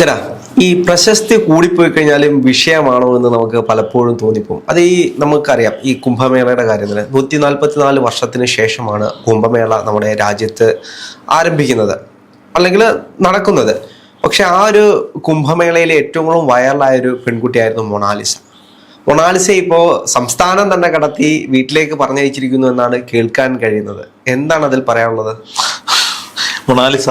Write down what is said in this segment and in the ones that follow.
ചേട്ടാ ഈ പ്രശസ്തി കൂടിപ്പോയി കഴിഞ്ഞാലും വിഷയമാണോ എന്ന് നമുക്ക് പലപ്പോഴും തോന്നിപ്പോകും. അത് ഈ നമുക്കറിയാം ഈ കുംഭമേളയുടെ കാര്യത്തിൽ നൂറ്റി നാൽപ്പത്തിനാല് വർഷത്തിന് ശേഷമാണ് കുംഭമേള നമ്മുടെ രാജ്യത്ത് ആരംഭിക്കുന്നത് അല്ലെങ്കിൽ നടക്കുന്നത്. പക്ഷെ ആ ഒരു കുംഭമേളയിലെ ഏറ്റവും കൂടുതൽ വൈറലായ ഒരു പെൺകുട്ടിയായിരുന്നു മൊണാലിസ. മൊണാലിസ ഇപ്പോൾ സംസ്ഥാനം തന്നെ കടത്തി വീട്ടിലേക്ക് പറഞ്ഞയച്ചിരിക്കുന്നു എന്നാണ് കേൾക്കാൻ കഴിയുന്നത്. എന്താണ് അതിൽ പറയാനുള്ളത്? മൊണാലിസ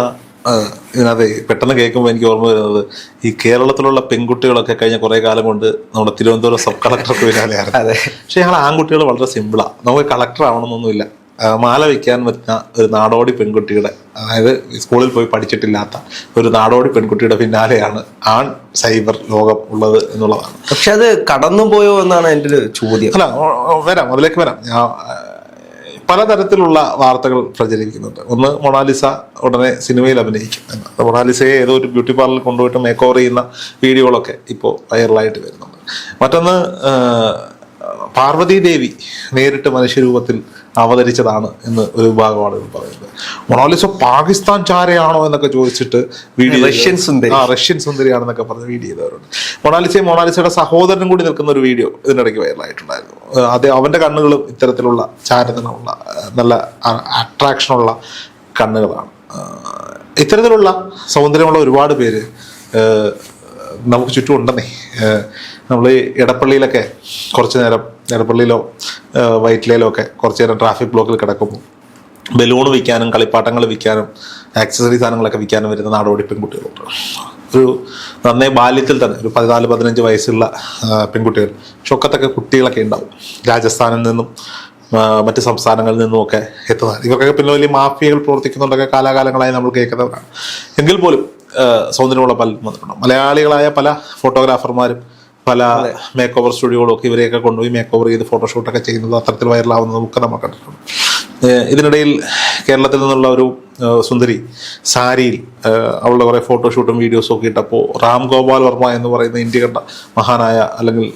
ഇതിനകത്ത് പെട്ടെന്ന് കേൾക്കുമ്പോൾ എനിക്ക് ഓർമ്മ വരുന്നത് ഈ കേരളത്തിലുള്ള പെൺകുട്ടികളൊക്കെ കഴിഞ്ഞ കുറേ കാലം കൊണ്ട് നമ്മുടെ തിരുവനന്തപുരം സബ് കളക്ടർക്ക് പിന്നാലെയാണ് അതെ. പക്ഷെ ഞങ്ങൾ ആൺകുട്ടികൾ വളരെ സിമ്പിളാണ് നമുക്ക് കളക്ടർ ആവണമെന്നൊന്നുമില്ല. മാല വയ്ക്കാൻ പറ്റുന്ന ഒരു നാടോടി പെൺകുട്ടിയുടെ അതായത് സ്കൂളിൽ പോയി പഠിച്ചിട്ടില്ലാത്ത ഒരു നാടോടി പെൺകുട്ടിയുടെ പിന്നാലെയാണ് ആൺ സൈബർ ലോകം ഉള്ളത് എന്നുള്ളതാണ്. പക്ഷെ അത് കടന്നു പോയോ എന്നാണ് എന്റെ ഒരു ചോദ്യം. അല്ല വരാം. അതിലേക്ക് വരാം. ഞാൻ പലതരത്തിലുള്ള വാർത്തകൾ പ്രചരിക്കുന്നുണ്ട്. ഒന്ന് മൊണാലിസ ഉടനെ സിനിമയിൽ അഭിനയിക്കും എന്ന്. മൊണാലിസയെ ഏതോ ഒരു ബ്യൂട്ടി പാർലറിൽ കൊണ്ടുപോയിട്ട് മേക്ക് ഓവർ ചെയ്യുന്ന വീഡിയോകളൊക്കെ ഇപ്പോൾ വൈറലായിട്ട് വരുന്നുണ്ട്. മറ്റൊന്ന് പാർവതീദേവി പാർവതി ദേവി നേരിട്ട് മനുഷ്യരൂപത്തിൽ അവതരിച്ചതാണ് എന്ന് ഒരു വിഭാഗം ആളുകൾ പറയുന്നത്. മൊണാലിസ പാകിസ്ഥാൻ ചാരയാണോ എന്നൊക്കെ ചോദിച്ചിട്ട് വീഡിയോ റഷ്യൻ സുന്ദരി. ആ റഷ്യൻ സുന്ദരിയാണെന്നൊക്കെ പറഞ്ഞ് വീഡിയോ ചെയ്തവരുണ്ട്. മൊണാലിസയും മൊണാലിസയുടെ സഹോദരനും കൂടി നിൽക്കുന്ന ഒരു വീഡിയോ ഇതിനിടയ്ക്ക് വൈറലായിട്ടുണ്ടായിരുന്നു. അത് അവന്റെ കണ്ണുകളും ഇത്തരത്തിലുള്ള ചാരതനമുള്ള നല്ല അട്രാക്ഷനുള്ള കണ്ണുകളാണ്. ഇത്തരത്തിലുള്ള സൗന്ദര്യമുള്ള ഒരുപാട് പേര് നമുക്ക് ചുറ്റും ഉണ്ടെന്നേ നമ്മൾ ഈ ഇടപ്പള്ളിയിലൊക്കെ കുറച്ച് നേരം ഇടപ്പള്ളിയിലോ വൈറ്റ് വൈറ്റിലയിലോ ഒക്കെ കുറച്ച് നേരം ട്രാഫിക് ബ്ലോക്കിൽ കിടക്കുമ്പോൾ ബലൂൺ വിൽക്കാനും കളിപ്പാട്ടങ്ങൾ വിൽക്കാനും ആക്സസറി സാധനങ്ങളൊക്കെ വിൽക്കാനും വരുന്ന നാടോടി പെൺകുട്ടികളുണ്ട്. ഒരു നന്നേ ബാല്യത്തിൽ തന്നെ ഒരു പതിനാല് പതിനഞ്ച് വയസ്സുള്ള പെൺകുട്ടികൾ. ചൊക്കത്തൊക്കെ കുട്ടികളൊക്കെ ഉണ്ടാവും. രാജസ്ഥാനിൽ നിന്നും മറ്റ് സംസ്ഥാനങ്ങളിൽ നിന്നുമൊക്കെ എത്തുന്നതാണ് ഇവർക്കൊക്കെ പിന്നെ വലിയ മാഫിയകൾ പ്രവർത്തിക്കുന്നുണ്ടൊക്കെ കാലാകാലങ്ങളായി നമ്മൾ കേൾക്കുന്നവരാണ്. എങ്കിൽ പോലും സൗന്ദര്യമുള്ള പല വന്നിട്ടുണ്ട്. മലയാളികളായ പല ഫോട്ടോഗ്രാഫർമാരും പല മേക്ക് ഓവർ സ്റ്റുഡിയോകളും ഒക്കെ ഇവരെയൊക്കെ കൊണ്ടുപോയി മേക്ക് ഓവർ ചെയ്ത് ഫോട്ടോഷൂട്ടൊക്കെ ചെയ്യുന്നത് അത്തരത്തിൽ വൈറലാവുന്നതും ഒക്കെ നമ്മൾ കണ്ടിട്ടുണ്ട്. ഇതിനിടയിൽ കേരളത്തിൽ നിന്നുള്ള ഒരു സുന്ദരി സാരിയിൽ അവളുടെ കുറേ ഫോട്ടോഷൂട്ടും വീഡിയോസും ഒക്കെ ഇട്ടപ്പോൾ റാം ഗോപാൽ വർമ്മ എന്ന് പറയുന്ന ഇന്ത്യ കണ്ട മഹാനായ അല്ലെങ്കിൽ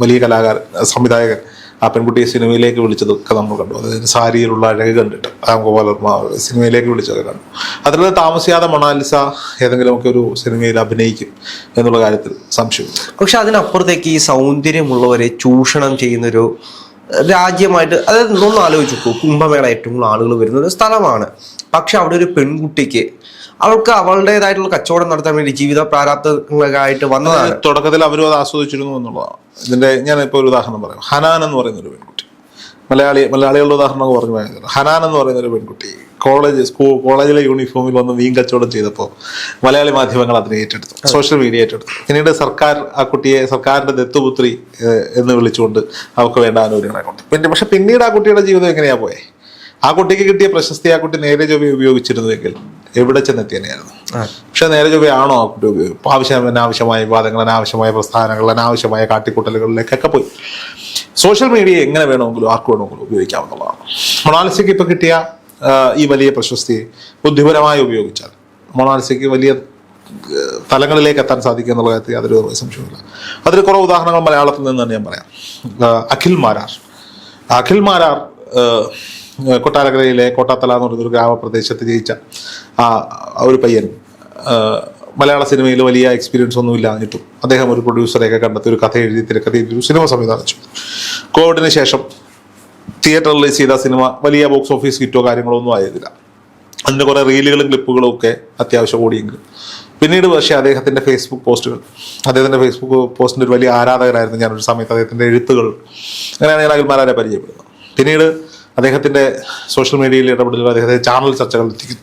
വലിയ കലാകാരൻ സംവിധായകൻ ആ പെൺകുട്ടിയെ സിനിമയിലേക്ക് വിളിച്ചതൊക്കെ നമ്മൾ കണ്ടു. അതായത് സാരിയിലുള്ള അഴക് കണ്ടിട്ട് രാം ഗോപാൽ വർമ്മ സിനിമയിലേക്ക് വിളിച്ചതൊക്കെ കണ്ടു. അതിൽ താമസിയാതെ മണാലിസ ഏതെങ്കിലുമൊക്കെ ഒരു സിനിമയിൽ അഭിനയിക്കും എന്നുള്ള കാര്യത്തിൽ സംശയം പക്ഷെ അതിനപ്പുറത്തേക്ക് ഈ സൗന്ദര്യമുള്ളവരെ ചൂഷണം ചെയ്യുന്നൊരു രാജ്യമായിട്ട് അതായത് ഒന്ന് ആലോചിച്ച് നോക്കൂ. കുംഭമേള ഏറ്റവും കൂടുതൽ ആളുകൾ വരുന്ന ഒരു സ്ഥലമാണ്. പക്ഷെ അവിടെ ഒരു പെൺകുട്ടിക്ക് അവൾക്ക് അവളുടേതായിട്ടുള്ള കച്ചവടം നടത്താൻ വേണ്ടി ജീവിത പ്രാരാബ്ദങ്ങളായിട്ട് വന്നതാണ്. തുടക്കത്തിൽ അവരും അത് ആസ്വദിച്ചിരുന്നു എന്നുള്ളതാണ്. ഇതിന്റെ ഞാൻ ഇപ്പോൾ ഒരു ഉദാഹരണം പറയാം. ഹനാൻ എന്ന് പറയുന്ന ഒരു പെൺകുട്ടി. മലയാളി മലയാളികളുടെ ഉദാഹരണം പറഞ്ഞു ഹനാൻ എന്ന് പറയുന്ന ഒരു പെൺകുട്ടി. കോളേജ് സ്കൂൾ കോളേജിലെ യൂണിഫോമിൽ വന്ന് മീൻ കച്ചവടം ചെയ്തപ്പോൾ മലയാളി മാധ്യമങ്ങൾ അതിനെ ഏറ്റെടുത്തു. സോഷ്യൽ മീഡിയ ഏറ്റെടുത്തു. പിന്നീട് സർക്കാർ ആ കുട്ടിയെ സർക്കാരിന്റെ ദത്തുപുത്രി എന്ന് വിളിച്ചുകൊണ്ട് അവർക്ക് വേണ്ട ആനുകൂല്യങ്ങളെ കൊണ്ട്. പിന്നെ പക്ഷെ പിന്നീട് ആ കുട്ടിയുടെ ജീവിതം എങ്ങനെയാ പോയെ? ആ കുട്ടിക്ക് കിട്ടിയ പ്രശസ്തി ആ കുട്ടി നേരെ ചൊവ്വ ഉപയോഗിച്ചിരുന്നുവെങ്കിൽ എവിടെ ചെന്നെത്തിയെന്നെയായിരുന്നു. പക്ഷെ നേരെ ചൊവ്വയാണോ ആ കുട്ടി ഉപയോഗം? ആവശ്യം അനാവശ്യമായ വിവാദങ്ങൾ അനാവശ്യമായ പ്രസ്ഥാനങ്ങൾ അനാവശ്യമായ കാട്ടിക്കൂട്ടലുകളിലേക്കൊക്കെ പോയി. സോഷ്യൽ മീഡിയ എങ്ങനെ വേണമെങ്കിലും ആർക്ക് വേണമെങ്കിലും ഉപയോഗിക്കാവുന്നതാണ്. മൊണാലിസയ്ക്ക് ഇപ്പൊ കിട്ടിയ ഈ വലിയ പ്രശസ്തിയെ ബുദ്ധിപരമായി ഉപയോഗിച്ചാൽ മൊണാലിസയ്ക്ക് വലിയ തലങ്ങളിലേക്ക് എത്താൻ സാധിക്കും എന്നുള്ള കാര്യത്തിൽ യാതൊരു സംശയമില്ല അതിന് കുറേ ഉദാഹരണങ്ങൾ മലയാളത്തിൽ നിന്ന് തന്നെ ഞാൻ പറയാം. അഖിൽ മാരാർ. അഖിൽ മാരാർ കൊട്ടാരക്കരയിലെ കോട്ടാത്തല എന്ന് പറയുന്ന ഒരു ഗ്രാമപ്രദേശത്ത് ജയിച്ച ആ ഒരു പയ്യൻ മലയാള സിനിമയിൽ വലിയ എക്സ്പീരിയൻസ് ഒന്നും ഇല്ലാഞ്ഞിട്ടും അദ്ദേഹം ഒരു പ്രൊഡ്യൂസറെയൊക്കെ കണ്ടെത്തി ഒരു കഥ എഴുതി തിരക്കഥ എഴുതി ഒരു സിനിമ സംവിധാനം ചെയ്തു. കോവിഡിന് ശേഷം തിയേറ്റർ റിലീസ് ചെയ്ത സിനിമ വലിയ ബോക്സ് ഓഫീസ് ഹിറ്റോ കാര്യങ്ങളോ ഒന്നും ആയതില്ല. അതിന്റെ കുറേ റീലുകളും ക്ലിപ്പുകളും ഒക്കെ അത്യാവശ്യം ഓടിയെങ്കിലും. പിന്നീട് പക്ഷേ അദ്ദേഹത്തിന്റെ ഫേസ്ബുക്ക് പോസ്റ്റുകൾ. അദ്ദേഹത്തിന്റെ ഫേസ്ബുക്ക് പോസ്റ്റിന്റെ ഒരു വലിയ ആരാധകനായിരുന്നു ഞാനൊരു സമയത്ത്. അദ്ദേഹത്തിന്റെ എഴുത്തുകൾ. അങ്ങനെയാണ് ഞാൻ അഖിൽമാരെ പരിചയപ്പെടുന്നത്. പിന്നീട് അദ്ദേഹത്തിന്റെ സോഷ്യൽ മീഡിയയിൽ ഇടപെടലുകൾ അദ്ദേഹത്തെ ചാനൽ ചർച്ചകൾ എത്തിക്കുന്നു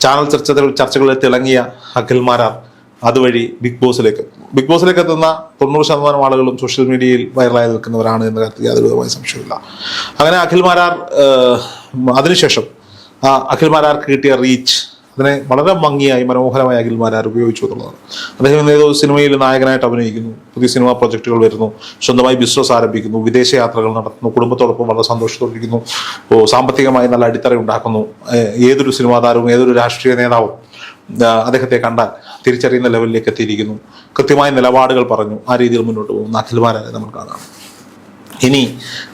ചാനൽ ചർച്ചകൾ ചർച്ചകളിൽ തിളങ്ങിയ അഖിൽമാരാർ അതുവഴി ബിഗ് ബോസിലേക്ക് ബിഗ് ബോസിലേക്ക് എത്തുന്ന തൊണ്ണൂറ് ശതമാനം ആളുകളും സോഷ്യൽ മീഡിയയിൽ വൈറലായി നിൽക്കുന്നവരാണ് എന്ന കാര്യത്തിൽ യാതൊരു വിധമായ സംശയമില്ല അങ്ങനെ അഖിൽ മാരാർ അതിനുശേഷം അഖിൽ മാരാർക്ക് കിട്ടിയ റീച്ച് അതിനെ വളരെ ഭംഗിയായി മനോഹരമായി അഖിൽ മാരാർ ഉപയോഗിച്ചു എന്നുള്ളതാണ്. അദ്ദേഹം ഏതോ സിനിമയിൽ നായകനായിട്ട് അഭിനയിക്കുന്നു പുതിയ സിനിമാ പ്രൊജക്ടുകൾ വരുന്നു സ്വന്തമായി ബിസിനസ് ആരംഭിക്കുന്നു വിദേശ യാത്രകൾ നടത്തുന്നു കുടുംബത്തോടൊപ്പം വളരെ സന്തോഷത്തോടിരിക്കുന്നു സാമ്പത്തികമായി നല്ല അടിത്തറ ഉണ്ടാക്കുന്നു ഏതൊരു സിനിമാ താരവും ഏതൊരു രാഷ്ട്രീയ നേതാവും അദ്ദേഹത്തെ കണ്ടാൽ തിരിച്ചറിയുന്ന ലെവലിലേക്ക് എത്തിയിരിക്കുന്നു. കൃത്യമായ നിലപാടുകൾ പറഞ്ഞു. ആ രീതിയിൽ മുന്നോട്ട് പോകും അഖിൽമാരെ നമ്മൾ കാണാം. ഇനി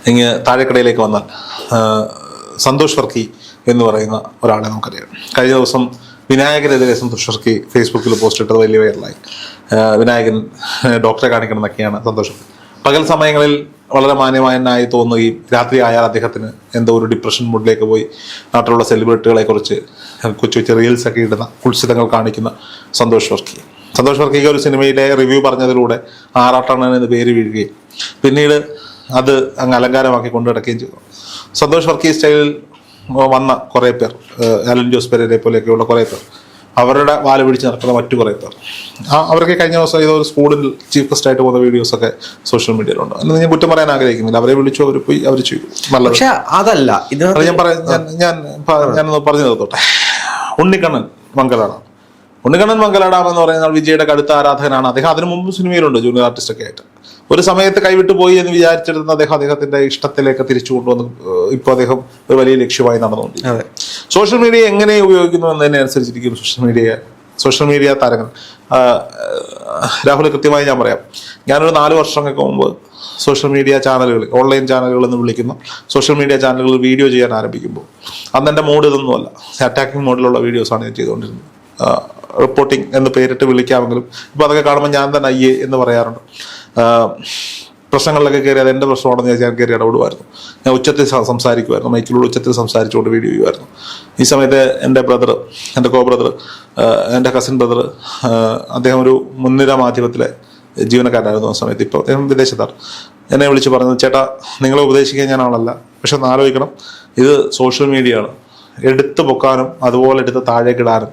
ഇങ്ങ് താഴെക്കടയിലേക്ക് വന്നാൽ സന്തോഷ് വർക്കി എന്ന് പറയുന്ന ഒരാളെ നമുക്കറിയാം. കഴിഞ്ഞ ദിവസം വിനായകനെതിരെ സന്തോഷ് വർക്കി ഫേസ്ബുക്കിൽ പോസ്റ്റ് ഇട്ടത് വലിയ വൈറലായി വിനായകൻ ഡോക്ടറെ കാണിക്കണം എന്നൊക്കെയാണ് സന്തോഷം പകൽ സമയങ്ങളിൽ വളരെ മാന്യമായനായി തോന്നുകയും രാത്രി ആയാൽ അദ്ദേഹത്തിന് എന്തോ ഒരു ഡിപ്രഷൻ മൂഡിലേക്ക് പോയി. നാട്ടിലുള്ള സെലിബ്രിറ്റികളെ കുറിച്ച് കൊച്ചു കൊച്ചു റീൽസ് ഒക്കെ ഇടുന്ന കുത്സിതങ്ങൾ കാണിക്കുന്ന സന്തോഷ് വർക്കി. സന്തോഷ് വർക്കിക്ക് ഒരു സിനിമയിലെ റിവ്യൂ പറഞ്ഞതിലൂടെ ആറാട്ടണ്ണൻ എന്ന് പേര് വീഴുകയും പിന്നീട് അത് അങ്ങ് അലങ്കാരമാക്കി കൊണ്ടു നടക്കുകയും ചെയ്തു. സന്തോഷ് വർക്കി സ്റ്റൈലിൽ വന്ന കുറേ പേർ അലൻ ജോസ് പെരേരെ പോലെയൊക്കെയുള്ള കുറേ പേർ. അവരുടെ വാല പിടിച്ച് നടക്കുന്ന മറ്റു കുറേ പേർ ആ അവരൊക്കെ കഴിഞ്ഞ ദിവസം ഏതോ ഒരു സ്കൂളിൽ ചീഫ് ഗസ്റ്റ് ആയിട്ട് പോകുന്ന വീഡിയോസ് ഒക്കെ സോഷ്യൽ മീഡിയയിലുണ്ട് അല്ലെങ്കിൽ ഞാൻ കുറ്റം പറയാൻ ആഗ്രഹിക്കുന്നില്ല. അവരെ വിളിച്ചു അവർ പോയി അവർ ചെയ്തു. നല്ല പക്ഷെ അതല്ല ഇത് ഞാൻ പറയാം ഞാൻ ഞാൻ ഞാനൊന്ന് പറഞ്ഞു നിർത്തോട്ടെ ഉണ്ണിക്കണ്ണൻ മംഗലാണ് ഉണ്ണിക്കണ്ണൻ മംഗലാടാം എന്ന് പറയുന്ന വിജയുടെ കടുത്ത ആരാധകനാണ്. അദ്ദേഹം അതിനു മുമ്പ് സിനിമയിലുണ്ട് ജൂനിയർ ആർട്ടിസ്റ്റ് ഒക്കെ ആയിട്ട്. ഒരു സമയത്ത് കൈവിട്ടു പോയി എന്ന് വിചാരിച്ചിരുന്ന അദ്ദേഹം അദ്ദേഹത്തിന്റെ ഇഷ്ടത്തിലേക്ക് തിരിച്ചു കൊണ്ടുവന്ന് ഇപ്പൊ ഇപ്പോൾ അദ്ദേഹം ഒരു വലിയ ലക്ഷ്യമായി നടന്നുകൊണ്ട് അതെ. സോഷ്യൽ മീഡിയ എങ്ങനെ ഉപയോഗിക്കുന്നു എന്നതിനെ അനുസരിച്ചിരിക്കും സോഷ്യൽ മീഡിയ സോഷ്യൽ മീഡിയ താരങ്ങൾ. രാഹുൽ കൃത്യമായി ഞാൻ പറയാം. ഞാനൊരു നാല് വർഷങ്ങൾക്ക് മുമ്പ് സോഷ്യൽ മീഡിയ ചാനലുകൾ ഓൺലൈൻ ചാനലുകൾ എന്ന് വിളിക്കുന്ന. സോഷ്യൽ മീഡിയ ചാനലുകൾ വീഡിയോ ചെയ്യാൻ ആരംഭിക്കുമ്പോൾ അന്ന് എന്റെ മോഡ് ഇതൊന്നുമല്ല അറ്റാക്കിംഗ് മോഡിലുള്ള വീഡിയോസാണ് ഞാൻ ചെയ്തുകൊണ്ടിരുന്നത്. റിപ്പോർട്ടിംഗ് എന്ന് പേരിട്ട് വിളിക്കാമെങ്കിലും ഇപ്പോൾ അതൊക്കെ കാണുമ്പോൾ ഞാൻ തന്നെ അയ്യേ എന്ന് പറയാറുണ്ട്. പ്രശ്നങ്ങളിലൊക്കെ കയറി അത് എന്റെ പ്രശ്നമാണെന്ന് ചോദിച്ചാൽ ഞാൻ കയറി ഇടപെടുമായിരുന്നു. ഞാൻ ഉച്ചത്തിൽ സംസാരിക്കുമായിരുന്നു. മൈക്കിലൂടെ ഉച്ചത്തിൽ സംസാരിച്ചുകൊണ്ട് വീഡിയോ ചെയ്യുമായിരുന്നു. ഈ സമയത്ത് എന്റെ ബ്രദർ എന്റെ കോ ബ്രദർ എന്റെ കസിൻ ബ്രദർ അദ്ദേഹം ഒരു മുൻനിര മാധ്യമത്തിലെ ജീവനക്കാരനായിരുന്നു ആ സമയത്ത്. ഇപ്പോൾ അദ്ദേഹം വിദേശത്താണ്. എന്നെ വിളിച്ച് പറഞ്ഞത് ചേട്ടാ നിങ്ങളെ ഉപദേശിക്കാൻ ഞാൻ ആളല്ല. പക്ഷെ ഒന്ന് ആലോചിക്കണം. ഇത് സോഷ്യൽ മീഡിയ ആണ്. എടുത്തു പൊക്കാനും അതുപോലെ എടുത്ത് താഴേക്കിടാനും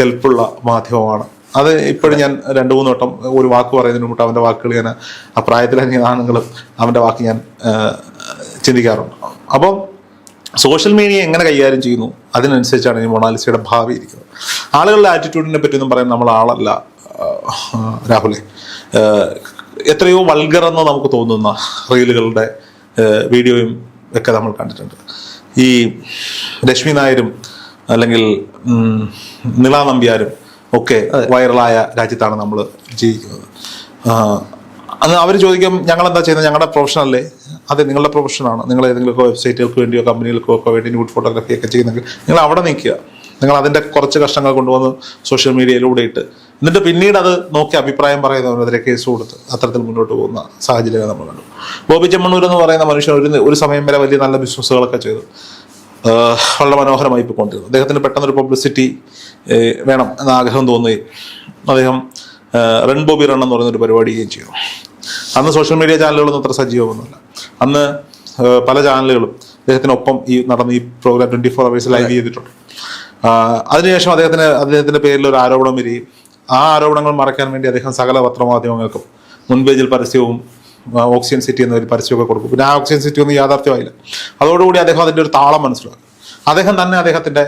കെൽപ്പുള്ള മാധ്യമമാണ്. അത് ഇപ്പോഴും ഞാൻ രണ്ടു മൂന്ന് വട്ടം ഒരു വാക്ക് പറയുന്നതിന് മുമ്പ് അവന്റെ വാക്കുകൾ ഞാൻ ആ പ്രായത്തിലെ ആണെങ്കിലും അവന്റെ വാക്ക് ഞാൻ ചിന്തിക്കാറുണ്ട്. അപ്പം സോഷ്യൽ മീഡിയ എങ്ങനെ കൈകാര്യം ചെയ്യുന്നു? അതിനനുസരിച്ചാണ് ഈ മൊണാലിസയുടെ ഭാവി ഇരിക്കുന്നത്. ആളുകളുടെ ആറ്റിറ്റ്യൂഡിനെ പറ്റിയൊന്നും പറയാൻ നമ്മൾ ആളല്ല രാഹുലെ. എത്രയോ വൾഗർ എന്ന് നമുക്ക് തോന്നുന്ന റീലുകളുടെ വീഡിയോയും ഒക്കെ നമ്മൾ കണ്ടിട്ടുണ്ട്. ഈ രശ്മി നായരും അല്ലെങ്കിൽ നിള നമ്പ്യാരും ഒക്കെ വൈറലായ രാജ്യത്താണ് നമ്മൾ ജീവിക്കുന്നത്. അന്ന് അവർ ചോദിക്കും ഞങ്ങൾ എന്താ ചെയ്യുന്നത് ഞങ്ങളുടെ പ്രൊഫഷനല്ലേ അതെ നിങ്ങളുടെ പ്രൊഫഷനാണ് നിങ്ങൾ ഏതെങ്കിലും വെബ്സൈറ്റുകൾക്ക് വേണ്ടിയോ കമ്പനികൾക്കോ ഒക്കെ വേണ്ടി ന്യൂഡ് ഫോട്ടോഗ്രാഫി ഒക്കെ ചെയ്യുന്നെങ്കിൽ നിങ്ങൾ അവിടെ നിൽക്കുക. നിങ്ങൾ അതിന്റെ കുറച്ച് കഷ്ടങ്ങൾ കൊണ്ടുവന്ന് സോഷ്യൽ മീഡിയയിലൂടെ ഇട്ട്. എന്നിട്ട് പിന്നീട് അത് നോക്കി അഭിപ്രായം പറയുന്നവരെതിരെ കേസ് കൊടുത്ത് അത്തരത്തിൽ മുന്നോട്ട് പോകുന്ന സാഹചര്യങ്ങൾ നമ്മൾ കണ്ടു. ബോബി ചെമ്മണ്ണൂർ എന്ന് പറയുന്ന മനുഷ്യൻ ഒരു ഒരു സമയം വരെ വലിയ നല്ല ബിസിനസ്സുകളൊക്കെ ചെയ്തു. വളരെ മനോഹരമായി പോയിക്കൊണ്ടിരുന്നു അദ്ദേഹത്തിന് പെട്ടെന്നൊരു പബ്ലിസിറ്റി വേണം എന്ന ആഗ്രഹം തോന്നുകയും അദ്ദേഹം റൺ ബോബി റൺ എന്ന് പറയുന്ന ഒരു പരിപാടി ചെയ്യുകയും ചെയ്തു. അന്ന് സോഷ്യൽ മീഡിയ ചാനലുകളൊന്നും അത്ര സജീവമൊന്നുമില്ല. അന്ന് പല ചാനലുകളും അദ്ദേഹത്തിനൊപ്പം ഈ നടന്ന ഈ programme twenty four hours live ചെയ്തിട്ടുണ്ട്. അതിനുശേഷം അദ്ദേഹത്തിന് അദ്ദേഹത്തിന്റെ പേരിൽ ഒരു ആരോപണം വരികയും ആ ആരോപണങ്ങൾ മറയ്ക്കാൻ വേണ്ടി അദ്ദേഹം സകല പത്രമാധ്യമങ്ങൾക്കും മുൻപേജിൽ പരസ്യവും ഓക്സിജൻ സിറ്റി എന്നൊരു പരസ്യമൊക്കെ കൊടുക്കും. പിന്നെ ആ ഓക്സിജൻ സിറ്റി ഒന്നും യാഥാർത്ഥ്യമായില്ല. അതോടുകൂടി അദ്ദേഹം അതിന്റെ ഒരു താളം മനസ്സിലാക്കും. അദ്ദേഹം തന്നെ അദ്ദേഹത്തിന്റെ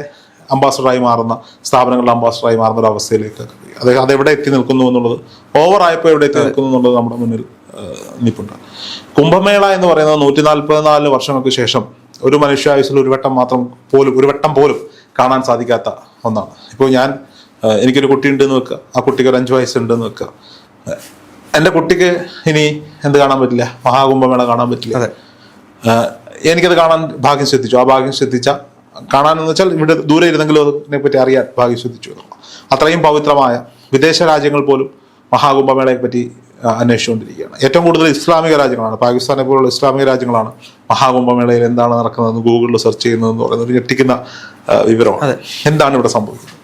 അംബാസഡറായി മാറുന്ന സ്ഥാപനങ്ങളുടെ അംബാസഡറായി മാറുന്ന ഒരു അവസ്ഥയിലേക്ക്. അദ്ദേഹം അതെവിടെ എത്തി നിൽക്കുന്നു എന്നുള്ളത് ഓവറായപ്പോൾ എവിടെ എത്തി നിൽക്കുന്നു എന്നുള്ളത് നമ്മുടെ മുന്നിൽ നിൽപ്പുണ്ട്. കുംഭമേള എന്ന് പറയുന്നത് നൂറ്റി നാൽപ്പത്തിനാല് വർഷങ്ങൾക്ക് ശേഷം ഒരു മനുഷ്യായുസിൽ ഒരു വട്ടം മാത്രം പോലും ഒരു വട്ടം പോലും കാണാൻ സാധിക്കാത്ത ഒന്നാണ്. ഇപ്പോൾ ഞാൻ എനിക്കൊരു കുട്ടി ഉണ്ടെന്ന് വെക്കുക. ആ കുട്ടിക്ക് ഒരു അഞ്ച് വയസ്സുണ്ടെന്ന് വെക്കുക. എന്റെ കുട്ടിക്ക് ഇനി എന്ത് കാണാൻ പറ്റില്ല? മഹാകുംഭമേള കാണാൻ പറ്റില്ല. അതെ. എനിക്കത് കാണാൻ ഭാഗ്യം ശ്രദ്ധിച്ചു. ആ ഭാഗ്യം ശ്രദ്ധിച്ച കാണാനെന്ന് വെച്ചാൽ ഇവിടെ ദൂരെ ഇരുന്നെങ്കിലും അതിനെ പറ്റി അറിയാൻ ഭാഗ്യം ശ്രദ്ധിച്ചു അത്രയും പവിത്രമായ വിദേശ രാജ്യങ്ങൾ പോലും മഹാകുംഭമേളയെ പറ്റി അന്വേഷിച്ചുകൊണ്ടിരിക്കുകയാണ്. ഏറ്റവും കൂടുതൽ ഇസ്ലാമിക രാജ്യങ്ങളാണ്. പാകിസ്ഥാനെ പോലുള്ള ഇസ്ലാമിക രാജ്യങ്ങളാണ് മഹാകുംഭമേളയിൽ എന്താണ് നടക്കുന്നതെന്ന് ഗൂഗിളിൽ സെർച്ച് ചെയ്യുന്നതെന്ന് പറയുന്നത് ഞെട്ടിക്കുന്ന വിവരമാണ്. എന്താണ് ഇവിടെ സംഭവിക്കുന്നത്?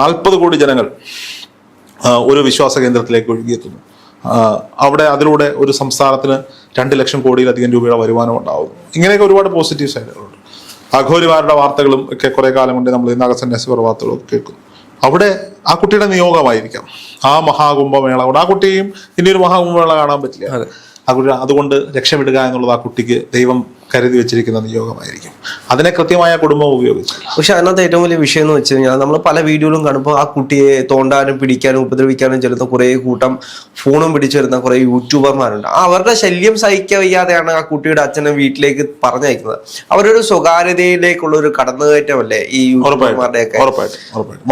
നാൽപ്പത് കോടി ജനങ്ങൾ ഒരു വിശ്വാസ കേന്ദ്രത്തിലേക്ക് ഒഴുകിയെത്തുന്നു. അവിടെ അതിലൂടെ ഒരു സംസ്ഥാനത്തിന് രണ്ട് ലക്ഷം കോടിയിലധികം രൂപയുടെ വരുമാനം ഉണ്ടാവുന്നു ഇങ്ങനെയൊക്കെ ഒരുപാട് പോസിറ്റീവ് സൈഡുകളുണ്ട് അഘോരിമാരുടെ വാർത്തകളും ഒക്കെ കുറെ കാലം കൊണ്ട് നമ്മൾ നാഗസന്യാസിവർ വാർത്തകളും വാർത്തകളൊക്കെ കേൾക്കുന്നു. അവിടെ ആ കുട്ടിയുടെ നിയോഗമായിരിക്കാം. ആ മഹാകുംഭമേള കൊണ്ട് ആ കുട്ടിയും ഇനി ഒരു മഹാകുംഭമേള കാണാൻ പറ്റില്ല. ആ കുട്ടി അതുകൊണ്ട് രക്ഷപ്പെടുക എന്നുള്ളത് ആ കുട്ടിക്ക് ദൈവം കരുതി വെച്ചിരിക്കുന്ന നിയോഗമായിരിക്കും. അതിനെ കൃത്യമായ കുടുംബം ഉപയോഗിച്ചു പക്ഷെ അതിനകത്ത് ഏറ്റവും വലിയ വിഷയം എന്ന് വെച്ച് കഴിഞ്ഞാൽ നമ്മൾ പല വീഡിയോകളും കാണുമ്പോൾ ആ കുട്ടിയെ തോണ്ടാനും പിടിക്കാനും ഉപദ്രവിക്കാനും ചെല്ലുന്ന കുറേ കൂട്ടം ഫോണും പിടിച്ചു വരുന്ന കുറേ യൂട്യൂബർമാരുണ്ട്. അവരുടെ ശല്യം സഹിക്കവയ്യാതെയാണ് ആ കുട്ടിയുടെ അച്ഛനെ വീട്ടിലേക്ക് പറഞ്ഞയക്കുന്നത്. അവരൊരു സ്വകാര്യതയിലേക്കുള്ള ഒരു കടന്നുകയറ്റമല്ലേ ഈ യൂട്യൂബർമാരുടെയൊക്കെ?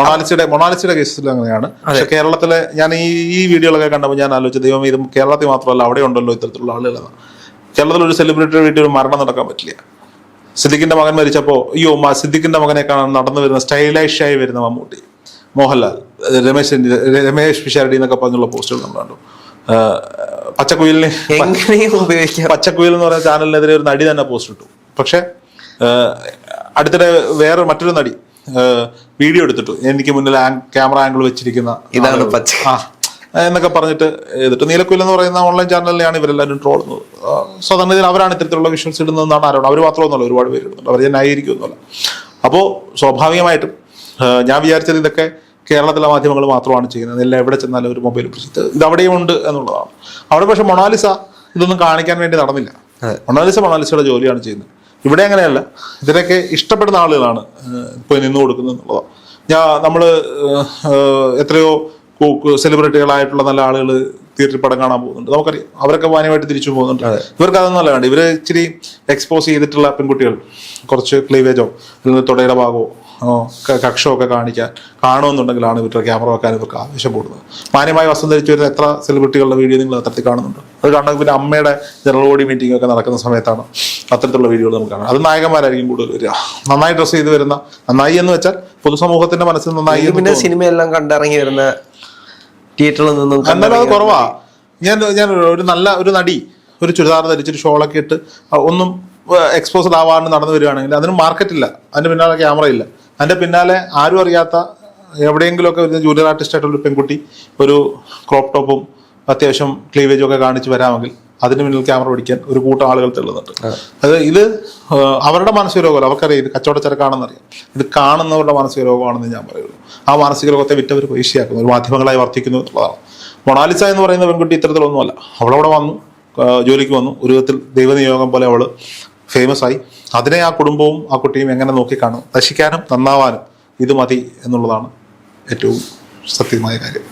മൊണാലിസിയുടെ മൊണാലിസിയുടെ കേസിൽ അങ്ങനെയാണ്. പക്ഷെ കേരളത്തിലെ ഞാൻ ഈ ഈ വീഡിയോകളൊക്കെ കണ്ടപ്പോൾ ഞാൻ ആലോചിച്ചു ദൈവം ഇത് കേരളത്തിൽ മാത്രമല്ല അവിടെ ഉണ്ടല്ലോ ഇത്തരത്തിലുള്ള ആളുകളെന്ന്. കേരളത്തിൽ ഒരു സെലിബ്രിറ്റിയുടെ വീട്ടിൽ ഒരു മരണം നടക്കാൻ പറ്റില്ല. സിദ്ദിഖിന്റെ മകൻ മരിച്ചപ്പോൾ അയ്യോ സിദ്ദിഖിന്റെ മകനെ കാണാൻ നടന്നു വരുന്ന സ്റ്റൈലിഷ് ആയി വരുന്ന മമ്മൂട്ടി മോഹൻലാൽ രമേശ് രമേശ് പിഷാരടി എന്നൊക്കെ പറഞ്ഞുള്ള പോസ്റ്റുകൾ നമ്മൾ കണ്ടു. പച്ചക്കുയിലിനെ പച്ചക്കുയിൽ എന്ന് പറയുന്ന ചാനലിനെതിരെ ഒരു നടി തന്നെ പോസ്റ്റ് ഇട്ടു. പക്ഷെ അടുത്തിടെ വേറെ മറ്റൊരു നടി വീഡിയോ എടുത്തിട്ടു. എനിക്ക് മുന്നിൽ ക്യാമറ ആംഗിൾ വെച്ചിരിക്കുന്ന ഇതാണ് പച്ച. എന്നൊക്കെ പറഞ്ഞിട്ട് എന്നിട്ട് നീലക്കുയിൽ എന്ന് പറയുന്ന ഓൺലൈൻ ചാനലിനെയാണ് ഇവരെല്ലാവരും ട്രോളുന്നത് സാധാരണ ഇതിൽ അവരാണ് ഇത്തരത്തിലുള്ള വിഷ്വൽസ് ഇടുന്നതെന്നാണ് ആരോട് അവർ മാത്രമൊന്നുമല്ല ഒരുപാട് പേര് ഇടുന്നുണ്ട്. അവർ ഞാൻ ന്യായീകരിക്കുമൊന്നുമല്ല അപ്പോൾ സ്വാഭാവികമായിട്ടും ഞാൻ വിചാരിച്ചത് ഇതൊക്കെ കേരളത്തിലെ മാധ്യമങ്ങൾ മാത്രമാണ് ചെയ്യുന്നത്. എല്ലാം എവിടെ ചെന്നാലും ഒരു മൊബൈൽ പ്രസിദ്ധ ഇത് അവിടെയും ഉണ്ട് എന്നുള്ളതാണ്. അവിടെ പക്ഷെ മൊണാലിസ ഇതൊന്നും കാണിക്കാൻ വേണ്ടി നടന്നില്ല. മൊണാലിസ മൊണാലിസയുടെ ജോലിയാണ് ചെയ്യുന്നത്. ഇവിടെ അങ്ങനെയല്ല. ഇതിനൊക്കെ ഇഷ്ടപ്പെടുന്ന ആളുകളാണ് പോയി നിന്നു കൊടുക്കുന്നത് എന്നുള്ളതാണ്. ഞാൻ നമ്മൾ എത്രയോ സെലിബ്രിറ്റികളായിട്ടുള്ള നല്ല ആളുകൾ തിയേറ്ററിൽ പടം കാണാൻ പോകുന്നുണ്ട്. നമുക്കറിയാം. അവരൊക്കെ മാന്യമായിട്ട് തിരിച്ചു പോകുന്നുണ്ട്. ഇവർക്ക് അതൊന്നുമല്ല വേണ്ട ഇവർ ഇച്ചിരി എക്സ്പോസ് ചെയ്തിട്ടുള്ള പെൺകുട്ടികൾ. കുറച്ച് ക്ലീവേജോ അല്ലെങ്കിൽ തുടയുടെ ഭാഗമോ കക്ഷോ ഒക്കെ കാണിക്കാൻ കാണുമെന്നുണ്ടെങ്കിലാണ് ഇവരുടെ ക്യാമറ വെക്കാൻ ഇവർക്ക് ആവശ്യം കൂടുന്നത് മാന്യമായി വസ്ത്രം ധരിച്ചു വരുന്ന എത്ര സെലിബ്രിറ്റികളുടെ വീഡിയോ നിങ്ങൾ അത്തരത്തിൽ കാണുന്നുണ്ട്? അത് കാണുന്നത് പിന്നെ അമ്മയുടെ ജനറൽ ബോഡി മീറ്റിംഗ് ഒക്കെ നടക്കുന്ന സമയത്താണ് അത്തരത്തിലുള്ള വീഡിയോകൾ നമുക്ക് കാണാം അത് നായകന്മാരായിരിക്കും കൂടുതൽ വരിക. നന്നായി ഡ്രസ്സ് ചെയ്ത് വരുന്ന നന്നായി എന്ന് വെച്ചാൽ പൊതുസമൂഹത്തിന്റെ മനസ്സിൽ നന്നായി പിന്നെ സിനിമയെല്ലാം കണ്ടിറങ്ങി വരുന്ന തിയേറ്ററിൽ നിന്നും അത് കുറവാ. ഞാൻ ഞാൻ ഒരു നല്ല ഒരു നടി ഒരു ചുരിദാർ ധരിച്ചൊരു ഷോളൊക്കെ ഇട്ട് ഒന്നും എക്സ്പോസ്ഡ് ആവാണ്ട് നടന്നു വരികയാണെങ്കിൽ അതിന് മാർക്കറ്റ് ഇല്ല. അതിന് പിന്നാലെ ക്യാമറ ഇല്ല. അതിന്റെ പിന്നാലെ ആരും അറിയാത്ത എവിടെയെങ്കിലുമൊക്കെ ഒരു ജൂനിയർ ആർട്ടിസ്റ്റ് ആയിട്ടുള്ള ഒരു പെൺകുട്ടി ഒരു ക്രോപ്പ് ടോപ്പും അത്യാവശ്യം ക്ലീവേജും ഒക്കെ കാണിച്ച് വരാമെങ്കിൽ അതിന് മുന്നിൽ ക്യാമറ പിടിക്കാൻ ഒരു കൂട്ടം ആളുകൾ തെള്ളുന്നുണ്ട്. അത് ഇത് അവരുടെ മാനസിക രോഗമല്ല. അവർക്കറിയാം ഇത് കച്ചവടച്ചരക്കാണെന്നറിയാം ഇത് കാണുന്നവരുടെ മാനസിക രോഗമാണെന്ന് ഞാൻ പറയുള്ളൂ. ആ മാനസിക രോഗത്തെ വിറ്റവർ പൈസയാക്കുന്നു ഒരു മാധ്യമങ്ങളായി വർത്തിക്കുന്നു എന്നുള്ളതാണ്. മൊണാലിസ എന്ന് പറയുന്ന പെൺകുട്ടി ഇത്തരത്തിലൊന്നുമല്ല. അവളവിടെ വന്നു ജോലിക്ക് വന്നു. ഒരു വിധത്തിൽ ദൈവനിയോഗം പോലെ അവൾ ഫേമസ് ആയി. അതിനെ ആ കുടുംബവും ആ കുട്ടിയും എങ്ങനെ നോക്കിക്കാണും നശിക്കാനും നന്നാവാനും ഇത് മതി എന്നുള്ളതാണ് ഏറ്റവും സത്യമായ കാര്യം.